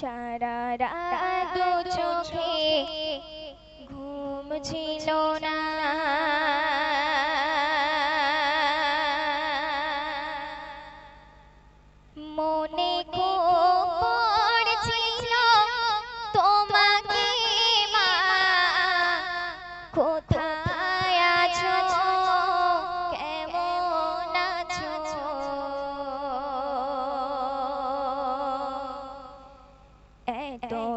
সারা রাত চোখে ঘুম ছিল না।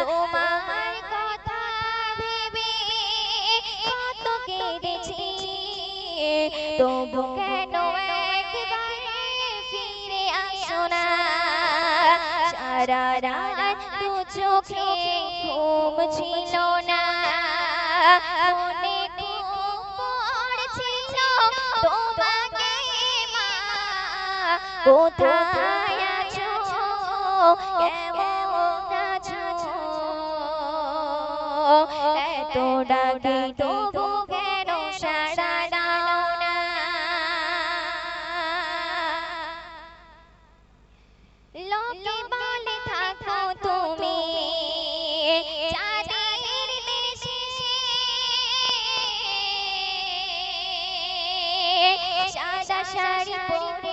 তোমার কথা ভেবে কত কেঁদেছি কেন সারা রাত চোখে ঘুম ছিল না। মনে পড়ছিল তোমাকে মা। কোথায় আছো? কেমন আছো? এত শাড়ি পরে